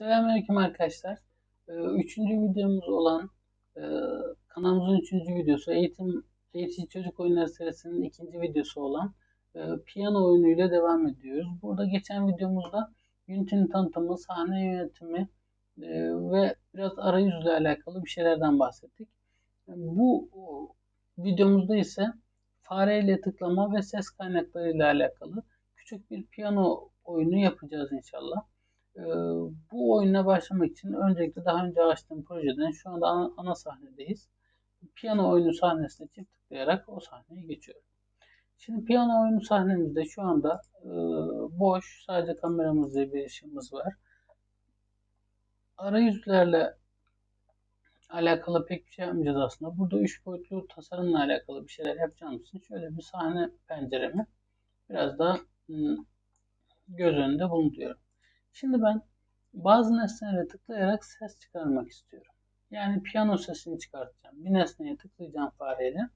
Selamünaleyküm arkadaşlar. Ee, Üçüncü videomuz olan e, kanalımızın üçüncü videosu eğitim eğitici çocuk oyunları serisinin ikinci videosu olan e, piyano oyunuyla devam ediyoruz. Burada geçen videomuzda Unity'nin tanıtımı, sahne yönetimi e, ve biraz arayüzle alakalı bir şeylerden bahsettik. Bu videomuzda ise fareyle tıklama ve ses kaynakları ile alakalı küçük bir piyano oyunu yapacağız inşallah. Bu oyuna başlamak için öncelikle daha önce açtığım projeden şu anda ana, ana sahnedeyiz. Piyano oyunu sahnesine çift tıklayarak o sahneye geçiyorum. Şimdi piyano oyunu sahnemizde şu anda e, boş, sadece kameramızda bir ışığımız var. Arayüzlerle alakalı pek bir şey yapmayacağız aslında. Burada üç boyutlu tasarımla alakalı bir şeyler yapacağım için şöyle bir sahne penceremi biraz daha ıı, göz önünde bulunduruyorum. Şimdi ben bazı nesnelere tıklayarak ses çıkarmak istiyorum. Yani piyano sesini çıkartacağım. Bir nesneye tıklayacağım fareyle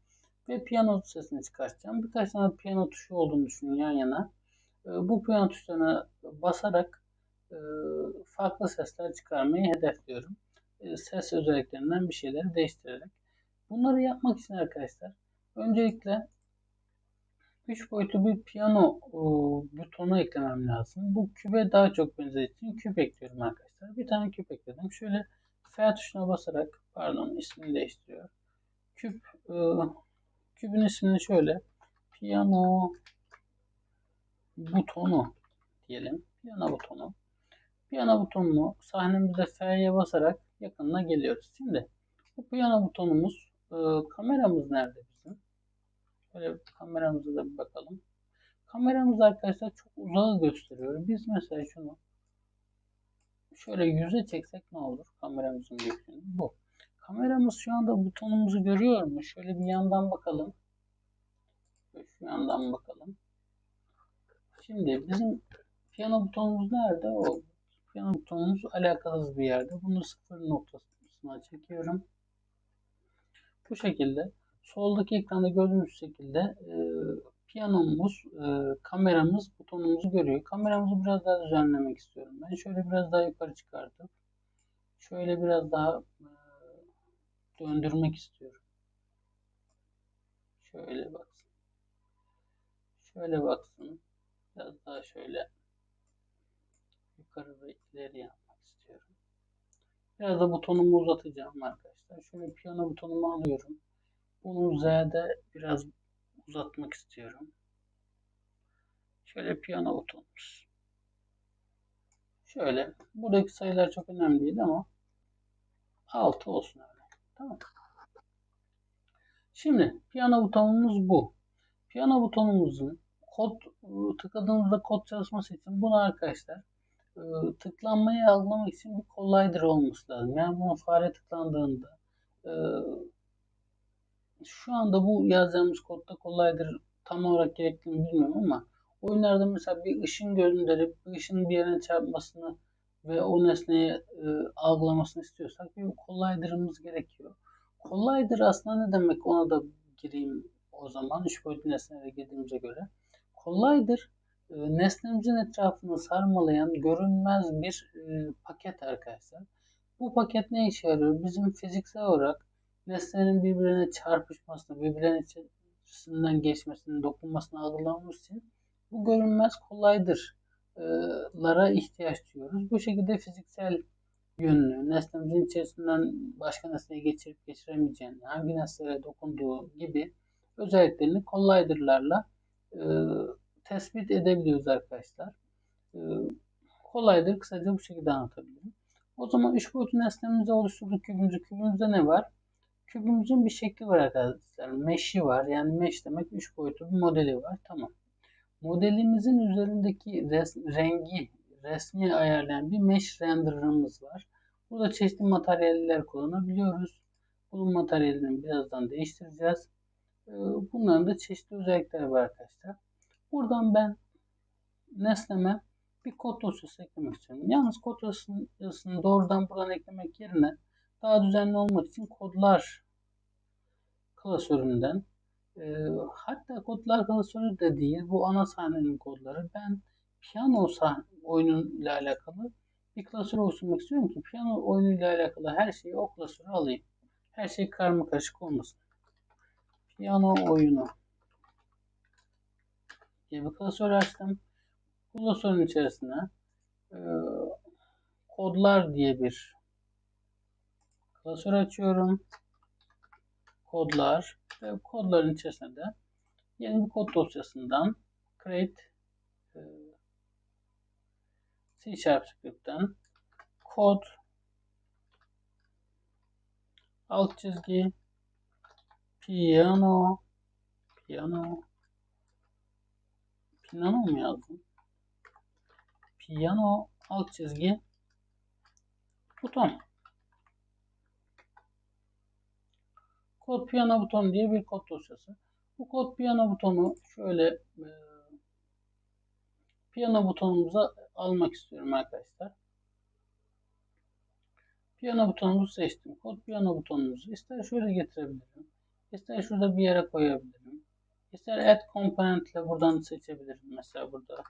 ve piyano sesini çıkartacağım. Birkaç tane piyano tuşu olduğunu düşünün yan yana. Ee, bu piyano tuşlarına basarak e, farklı sesler çıkarmayı hedefliyorum. E, ses özelliklerinden bir şeyleri değiştirerek. Bunları yapmak için arkadaşlar öncelikle 3 boyutlu bir piyano butonu eklemem lazım. Bu kübe daha çok benzediği için küp ekliyorum arkadaşlar. Bir tane küp ekledim. Şöyle F tuşuna basarak pardon ismini değiştiriyor. Küp e, kübün ismini şöyle piyano butonu diyelim. Piyano butonu. Piyano butonunu sahnemizde F'ye basarak yakınına geliyoruz. Şimdi bu piyano butonumuz e, kameramız nerede bizim? Şöyle kameramıza da bir bakalım. Kameramız arkadaşlar çok uzağı gösteriyor. Biz mesela şunu şöyle yüze çeksek ne olur? Kameramızın büyüklüğünü. Bu. Kameramız şu anda butonumuzu görüyor mu? Şöyle bir yandan bakalım. Şu yandan bakalım. Şimdi bizim piyano butonumuz nerede? O piyano butonumuz alakasız bir yerde. Bunu sıfır noktasına çekiyorum. Bu şekilde soldaki ekranda gördüğünüz şekilde e, piyanomuz, e, kameramız butonumuzu görüyor. Kameramızı biraz daha düzenlemek istiyorum. Ben şöyle biraz daha yukarı çıkartıp şöyle biraz daha e, döndürmek istiyorum. Şöyle baksın. Şöyle baksın. Biraz daha şöyle yukarı ve ileri yapmak istiyorum. Biraz da butonumu uzatacağım arkadaşlar. Şöyle piyano butonumu alıyorum. Bunu Z'de biraz uzatmak istiyorum. Şöyle piyano butonumuz. Şöyle. Buradaki sayılar çok önemli değil ama 6 olsun öyle. Tamam. Şimdi piyano butonumuz bu. Piyano butonumuzun kod tıkladığımızda kod çalışması için bunu arkadaşlar e, tıklanmayı algılamak için bir collider olması lazım. Yani bunu fare tıklandığında e, şu anda bu yazdığımız kodda kolaydır tam olarak gerektiğini bilmiyorum ama oyunlarda mesela bir ışın gönderip bir ışın bir yerine çarpmasını ve o nesneyi e, algılamasını istiyorsak bir kolaylarımız gerekiyor. Kolaydır aslında ne demek ona da gireyim o zaman. Üç boyutlu nesnelere girdiğimize göre. Kolaydır e, nesnemizin etrafını sarmalayan görünmez bir e, paket arkadaşlar. Bu paket ne işe yarıyor? Bizim fiziksel olarak nesnelerin birbirine çarpışmasını, birbirlerinin içerisinden geçmesini, dokunmasını algılamamız için bu görünmez kolaydır lara ihtiyaç duyuyoruz. Bu şekilde fiziksel yönlü, nesnemizin içerisinden başka nesneye geçirip geçiremeyeceğini, hangi nesneye dokunduğu gibi özelliklerini kolaylarla e, tespit edebiliyoruz arkadaşlar. E, kolaydır kısaca bu şekilde anlatabilirim. O zaman üç boyutlu nesnemizi oluşturduk kübümüzü. Kübümüzde ne var? Kübümüzün bir şekli var arkadaşlar. Mesh'i var. Yani mesh demek 3 boyutlu bir modeli var. Tamam. Modelimizin üzerindeki res, rengi resmi ayarlayan bir mesh renderer'ımız var. Burada çeşitli materyaller kullanabiliyoruz. Bunun materyalini birazdan değiştireceğiz. Ee, bunların da çeşitli özellikleri var arkadaşlar. Buradan ben nesneme bir kod dosyası eklemek istiyorum. Yalnız kod dosyasını doğrudan buradan eklemek yerine daha düzenli olmak için kodlar klasöründen e, hatta kodlar klasörü de değil bu ana sahnenin kodları ben piyano sahne oyunuyla alakalı bir klasör oluşturmak istiyorum ki piyano oyunuyla alakalı her şeyi o klasöre alayım. Her şey karma karışık olmasın. Piyano oyunu diye bir klasör açtım. Klasörün içerisine e, kodlar diye bir klasör açıyorum. Kodlar ve kodların içerisinde de yeni bir kod dosyasından create e, C Sharp Script'ten kod alt çizgi piyano piyano piyano mu yazdım? Piyano alt çizgi buton. Kod piyano buton diye bir kod dosyası. Bu kod piyano butonu şöyle e, piyano butonumuza almak istiyorum arkadaşlar. Piyano butonumuzu seçtim. Kod piyano butonumuzu ister şöyle getirebilirim. ister şurada bir yere koyabilirim. İster add component ile buradan seçebilirim. Mesela burada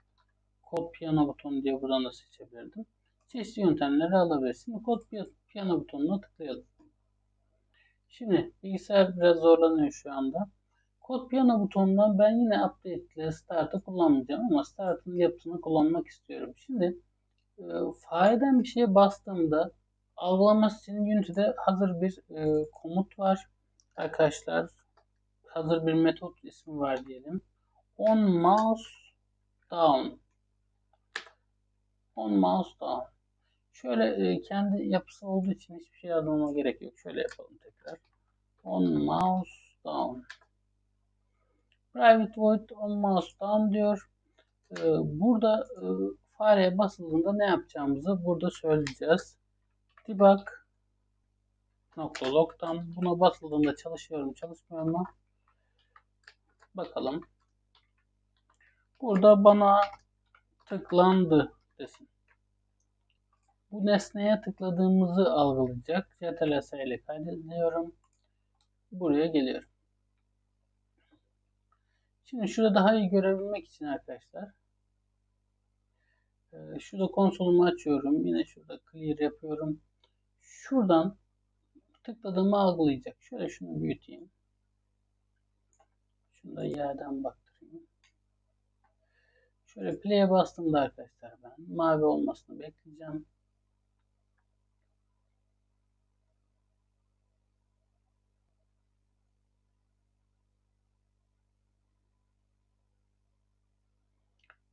kod piyano butonu diye buradan da seçebilirdim. Çeşitli yöntemleri alabilirsiniz. Kod piyano butonuna tıklayalım. Şimdi bilgisayar biraz zorlanıyor şu anda. Kod piyano butonundan ben yine update ile start'ı kullanmayacağım ama start'ın yapısını kullanmak istiyorum. Şimdi e, fareden bir şeye bastığımda algılaması için Unity'de hazır bir e, komut var. Arkadaşlar hazır bir metot ismi var diyelim. On mouse down. On mouse down. Şöyle e, kendi yapısı olduğu için hiçbir şey yazmama gerek yok. Şöyle yapalım tekrar. On mouse down. Private void on mouse down diyor. E, burada e, fareye basıldığında ne yapacağımızı burada söyleyeceğiz. Debug nokta log'dan buna basıldığında çalışıyorum çalışmıyor mu? Bakalım. Burada bana tıklandı desin. Bu nesneye tıkladığımızı algılayacak. CTRL ile kaydediyorum. Buraya geliyorum. Şimdi şurada daha iyi görebilmek için arkadaşlar e, şurada konsolumu açıyorum. Yine şurada clear yapıyorum. Şuradan tıkladığımı algılayacak. Şöyle şunu büyüteyim. Şunu da yerden baktırayım. Şöyle play'e bastığımda arkadaşlar ben mavi olmasını bekleyeceğim.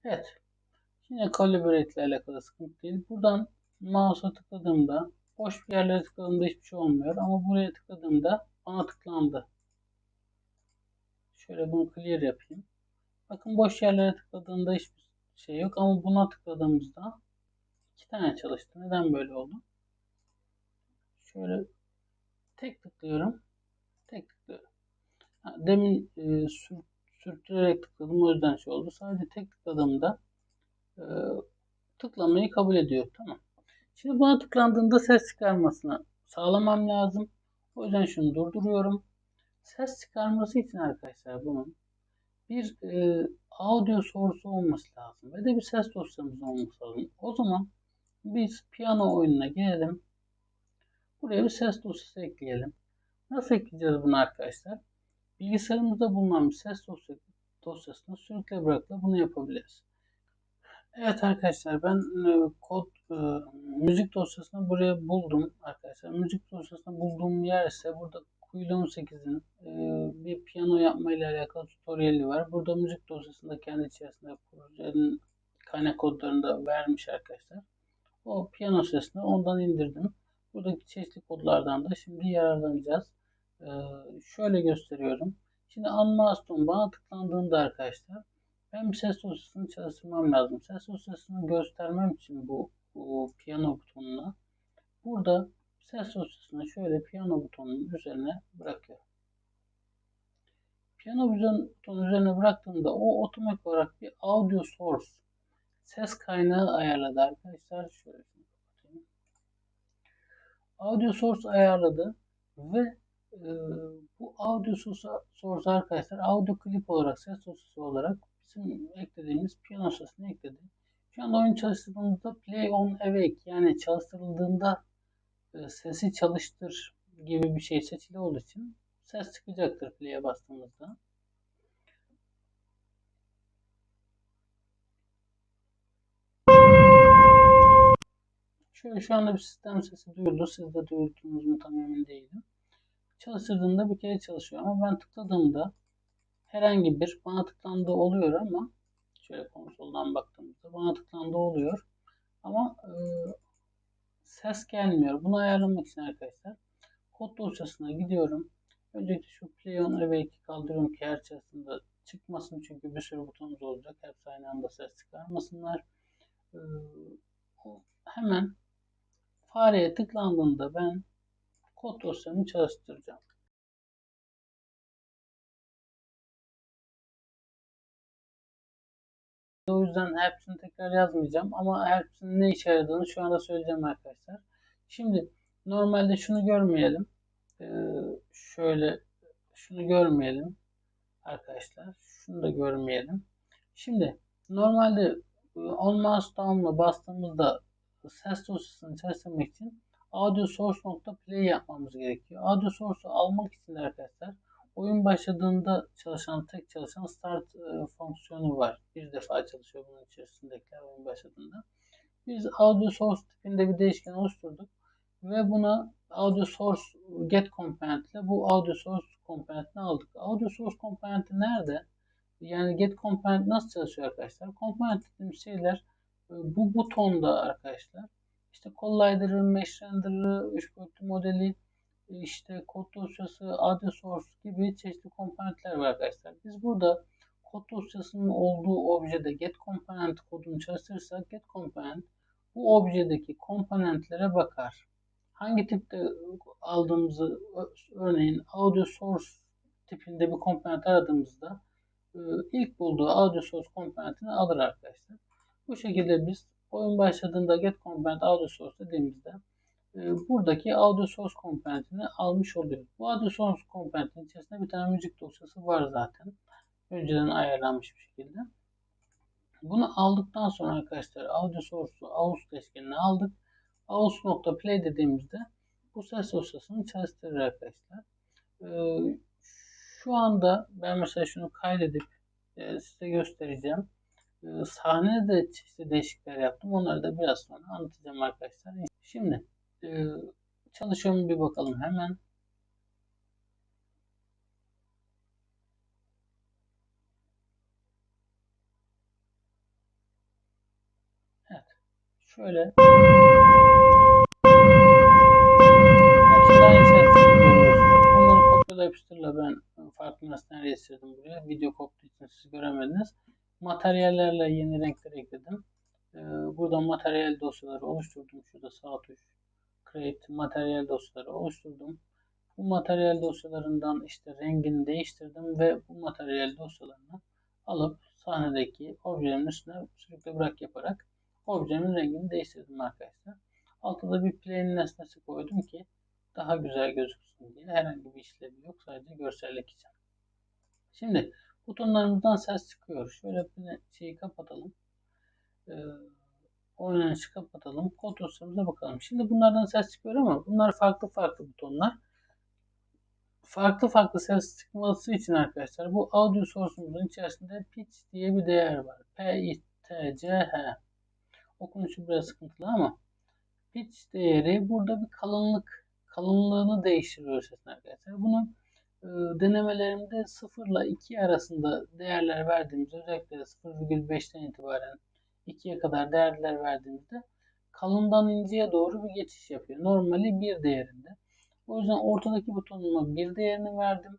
Evet. Yine calibrate ile alakalı sıkıntı değil. Buradan mouse'a tıkladığımda boş bir yerlere tıkladığımda hiçbir şey olmuyor. Ama buraya tıkladığımda bana tıklandı. Şöyle bunu clear yapayım. Bakın boş yerlere tıkladığında hiçbir şey yok. Ama buna tıkladığımızda iki tane çalıştı. Neden böyle oldu? Şöyle tek tıklıyorum. Tek tıklıyorum. demin e, sür, sürtürerek tıkladım. O yüzden şey oldu. Sadece tek tıkladığımda e, tıklamayı kabul ediyor. Tamam. Şimdi buna tıklandığında ses çıkarmasını sağlamam lazım. O yüzden şunu durduruyorum. Ses çıkarması için arkadaşlar bunun bir e, audio source olması lazım. Ve de bir ses dosyamız olması lazım. O zaman biz piyano oyununa gelelim. Buraya bir ses dosyası ekleyelim. Nasıl ekleyeceğiz bunu arkadaşlar? Bilgisayarımızda bulunan bir ses dosyasını sürükle bırakla bunu yapabiliriz. Evet arkadaşlar ben e, kod e, müzik dosyasını buraya buldum arkadaşlar. Müzik dosyasını bulduğum yer ise burada Kuyulu 18'in e, bir piyano yapma ile alakalı tutoriali var. Burada müzik dosyasında kendi içerisinde projenin kaynak kodlarını da vermiş arkadaşlar. O piyano sesini ondan indirdim. Buradaki çeşitli kodlardan da şimdi yararlanacağız. E, şöyle gösteriyorum. Şimdi Unmasked bana tıklandığında arkadaşlar ben ses dosyasını çalıştırmam lazım. Ses dosyasını göstermem için bu, bu piyano butonuna burada ses dosyasını şöyle piyano butonunun üzerine bırakıyorum. Piyano butonun üzerine bıraktığımda o otomatik olarak bir audio source ses kaynağı ayarladı arkadaşlar. Şöyle. Audio source ayarladı ve e, bu audio source arkadaşlar audio klip olarak ses dosyası olarak bizim eklediğimiz piyano sesini ekledi. Şu anda oyun çalıştırdığımızda play on awake yani çalıştırıldığında e, sesi çalıştır gibi bir şey seçili olduğu için ses çıkacaktır play'e bastığımızda. Şöyle şu anda bir sistem sesi duyuldu. Siz de duyduğunuz mu tam emin değilim. Çalıştırdığında bir kere çalışıyor ama ben tıkladığımda herhangi bir bana tıklandığı oluyor ama şöyle konsoldan baktığımızda bana tıklandığı oluyor. Ama e, ses gelmiyor. Bunu ayarlamak için arkadaşlar kod dosyasına gidiyorum. Öncelikle şu play on awake'i kaldırıyorum ki her çalıştığında çıkmasın çünkü bir sürü butonumuz olacak. Hepsi aynı anda ses çıkarmasınlar. Ee, hemen fareye tıklandığında ben kod dosyamı çalıştıracağım. O yüzden hepsini tekrar yazmayacağım ama hepsinin ne işe yaradığını şu anda söyleyeceğim arkadaşlar. Şimdi normalde şunu görmeyelim. Ee, şöyle şunu görmeyelim arkadaşlar. Şunu da görmeyelim. Şimdi normalde on mouse down'la bastığımızda ses dosyasını çalıştırmak için audio source.play yapmamız gerekiyor. Audio source'u almak için arkadaşlar oyun başladığında çalışan tek çalışan start e, fonksiyonu var. Bir defa çalışıyor bunun içerisindekiler oyun başladığında. Biz audio source tipinde bir değişken oluşturduk ve buna audio source get component ile bu audio source komponentini aldık. Audio source komponenti nerede? Yani get component nasıl çalışıyor arkadaşlar? Component dediğimiz şeyler e, bu butonda arkadaşlar. İşte Collider'ı, Mesh Render'ı, 3 boyutlu modeli, e, işte kod dosyası, audio source gibi çeşitli komponentler var arkadaşlar. Biz burada kod dosyasının olduğu objede get component kodunu çalıştırırsak get component bu objedeki komponentlere bakar. Hangi tipte aldığımızı örneğin audio source tipinde bir komponent aradığımızda e, ilk bulduğu audio source komponentini alır arkadaşlar. Bu şekilde biz oyun başladığında get component audio source dediğimizde e, buradaki audio source komponentini almış oluyor. Bu audio source komponentin içerisinde bir tane müzik dosyası var zaten. Önceden ayarlanmış bir şekilde. Bunu aldıktan sonra arkadaşlar audio source'u aus değişkenini aldık. aus.play dediğimizde bu ses dosyasını çalıştırır arkadaşlar. Ee, şu anda ben mesela şunu kaydedip e, size göstereceğim. E, sahnede çeşitli değişiklikler yaptım. Onları da biraz sonra anlatacağım arkadaşlar. Şimdi e, çalışıyor bir bakalım hemen. Evet. Şöyle kopyala yapıştırla ben farklı nesneler getirdim buraya. Video koptuğu için siz göremediniz. Materyallerle yeni renkler ekledim. Ee, buradan materyal dosyaları oluşturdum. Şurada sağ tuş create materyal dosyaları oluşturdum. Bu materyal dosyalarından işte rengini değiştirdim ve bu materyal dosyalarını alıp sahnedeki objenin üstüne sürükle bırak yaparak objenin rengini değiştirdim arkadaşlar. Altta bir plane nesnesi koydum ki daha güzel gözüksün diye herhangi bir işlevi yok. Sadece görsellik için. Şimdi butonlarımızdan ses çıkıyor. Şöyle bir şeyi kapatalım. Ee, oynanışı kapatalım. Kod dosyamıza bakalım. Şimdi bunlardan ses çıkıyor ama bunlar farklı farklı butonlar. Farklı farklı ses çıkması için arkadaşlar bu audio source'umuzun içerisinde pitch diye bir değer var. P, I, T, C, H. Okunuşu biraz sıkıntılı ama pitch değeri burada bir kalınlık kalınlığını değiştiriyor sesin arkadaşlar. Bunu denemelerimde 0 ile 2 arasında değerler verdiğimizde özellikle 0,5'ten itibaren 2'ye kadar değerler verdiğimizde kalından inceye doğru bir geçiş yapıyor. Normali 1 değerinde. O yüzden ortadaki butonuma 1 değerini verdim.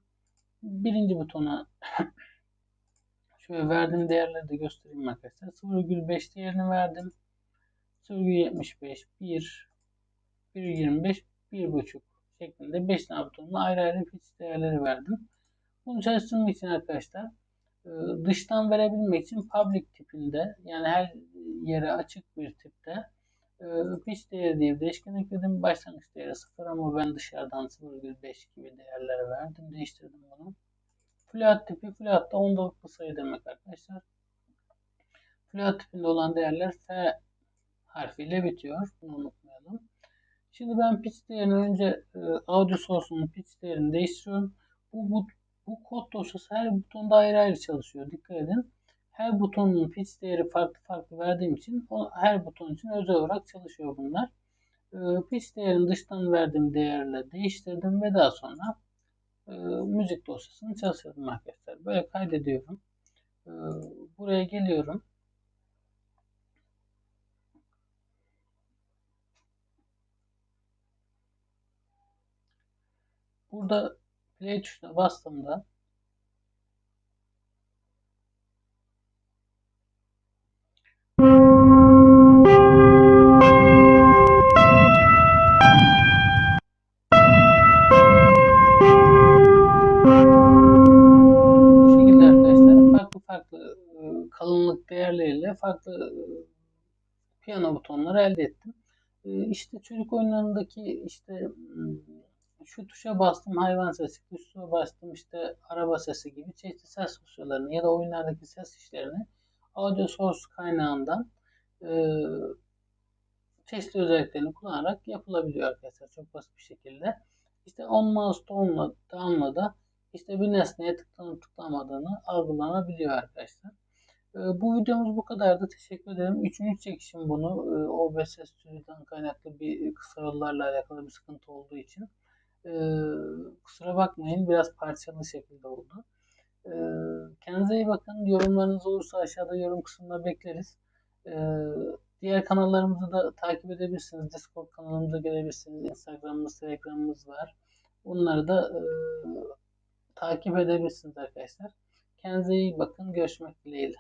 Birinci butona şöyle verdiğim değerleri de göstereyim arkadaşlar. 0,5 değerini verdim. 0,75, 1, 1,25, 1.5 şeklinde 5 tane butonuna ayrı ayrı pitch değerleri verdim. Bunu çalıştırmak için arkadaşlar e, dıştan verebilmek için public tipinde yani her yere açık bir tipte e, pitch değeri diye bir değişken ekledim. Başlangıç değeri 0 ama ben dışarıdan 0,5 gibi değerler verdim. Değiştirdim bunu. Float tipi float da ondalıklı sayı demek arkadaşlar. Külah tipinde olan değerler F harfiyle bitiyor. Bunu. Şimdi ben pitch değerini önce e, audio source'un pitch değerini değiştiriyorum. Bu, bu, bu kod dosyası her butonda ayrı ayrı çalışıyor. Dikkat edin. Her butonun pitch değeri farklı farklı verdiğim için o, her buton için özel olarak çalışıyor bunlar. E, pitch değerini dıştan verdiğim değerle değiştirdim ve daha sonra e, müzik dosyasını çalıştırdım arkadaşlar. Böyle kaydediyorum. E, buraya geliyorum. Burada play tuşuna bastığımda e, kalınlık değerleriyle farklı e, piyano butonları elde ettim. İşte çocuk oyunlarındaki işte hmm, şu tuşa bastım hayvan sesi, tuşa bastım işte araba sesi gibi çeşitli ses dosyalarını ya da oyunlardaki ses işlerini audio source kaynağından e, çeşitli özelliklerini kullanarak yapılabiliyor arkadaşlar çok basit bir şekilde. İşte on mouse down'la, down'la da işte bir nesneye tıklanıp tıklamadığını algılanabiliyor arkadaşlar. E, bu videomuz bu kadardı. Teşekkür ederim. Üçüncü çekişim bunu. E, OBS Studio'dan kaynaklı bir kısa alakalı bir sıkıntı olduğu için. E, kusura bakmayın. Biraz parçalı şekilde oldu. E, kendinize iyi bakın. Yorumlarınız olursa aşağıda yorum kısmında bekleriz. E, diğer kanallarımızı da takip edebilirsiniz. Discord kanalımıza gelebilirsiniz. Instagram'ımız, Telegram'ımız var. Bunları da e, takip edebilirsiniz arkadaşlar. Kendinize iyi bakın. Görüşmek dileğiyle.